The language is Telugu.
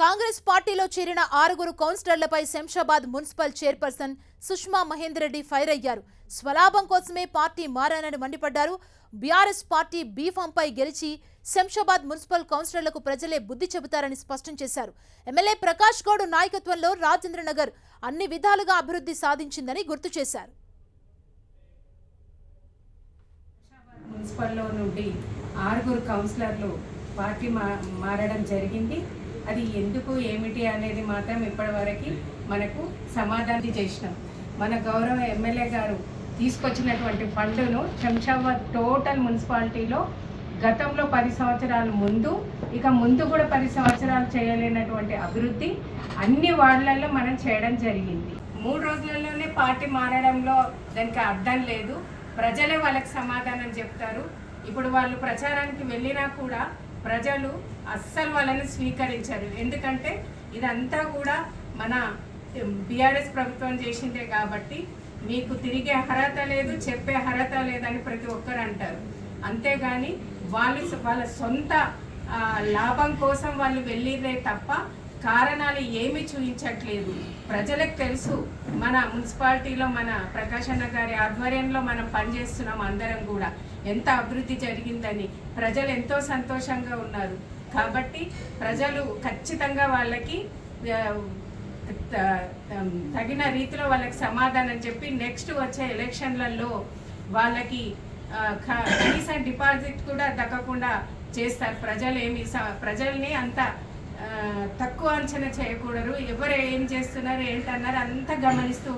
కాంగ్రెస్ పార్టీలో చేరిన ఆరుగురు కౌన్సిలర్లపై Shamshabad municipal chairperson Sushma Mahender Reddy fire అయ్యారు. స్వలాభం కోసమే పార్టీ మారానని మండిపడ్డారు. బీఆర్ఎస్ పార్టీ బీఫాంపై గెలిచి శంషాబాద్ మున్సిపల్ కౌన్సిలర్లకు ప్రజలే బుద్ధి చెబుతారని స్పష్టం చేశారు. ఎమ్మెల్యే ప్రకాష్ గౌడ్ నాయకత్వంలో రాజేంద్రనగర్ అన్ని విధాలుగా అభివృద్ధి సాధించిందని గుర్తు చేశారు. మున్సిపల్లో నుండి ఆరుగురు కౌన్సిలర్లు పార్టీ మారడం జరిగింది. అది ఎందుకు ఏమిటి అనేది మాత్రం ఇప్పటివరకు మనకు సమాధానం చేసినాం. మన గౌరవ ఎమ్మెల్యే గారు తీసుకొచ్చినటువంటి ఫండ్ను శంషాబాద్ టోటల్ మున్సిపాలిటీలో గతంలో పది సంవత్సరాల ముందు ఇక ముందు కూడా పది సంవత్సరాలు చేయలేనటువంటి అభివృద్ధి అన్ని వార్డులలో మనం చేయడం జరిగింది. మూడు రోజులలోనే పార్టీ మారడంలో దానికి అర్థం లేదు. ప్రజలే వాళ్ళకి సమాధానం చెప్తారు. ఇప్పుడు వాళ్ళు ప్రచారానికి వెళ్ళినా కూడా ప్రజలు అస్సలు వాళ్ళని స్వీకరించారు. ఎందుకంటే ఇదంతా కూడా మన బీఆర్ఎస్ ప్రభుత్వం చేసిందే కాబట్టి మీకు తిరిగే అర్హత లేదు చెప్పే అర్హత లేదని ప్రతి ఒక్కరు అంటారు. అంతేగాని వాళ్ళు వాళ్ళ సొంత లాభం కోసం వాళ్ళు వెళ్ళిదే తప్ప కారణాలు ఏమి చూపించట్లేదు. ప్రజలకు తెలుసు మన మున్సిపాలిటీలో మన ప్రకాశన్న గారి ఆధ్వర్యంలో మనం పనిచేస్తున్నాం అందరం కూడా. ఎంత అభివృద్ధి జరిగిందని ప్రజలు ఎంతో సంతోషంగా ఉన్నారు. కాబట్టి ప్రజలు ఖచ్చితంగా వాళ్ళకి త- తగిన రీతిలో వాళ్ళకి సమాధానం చెప్పి నెక్స్ట్ వచ్చే ఎలక్షన్లలో వాళ్ళకి క- కనీసం డిపాజిట్ కూడా దక్కకుండా చేస్తారు. ప్రజలు ఏమి స- ప్రజల్ని అంత తక్కువ అంచనా చేయకూడదు. ఎవరు ఏం చేస్తున్నారు ఏంటన్నారు అంతా గమనిస్తూ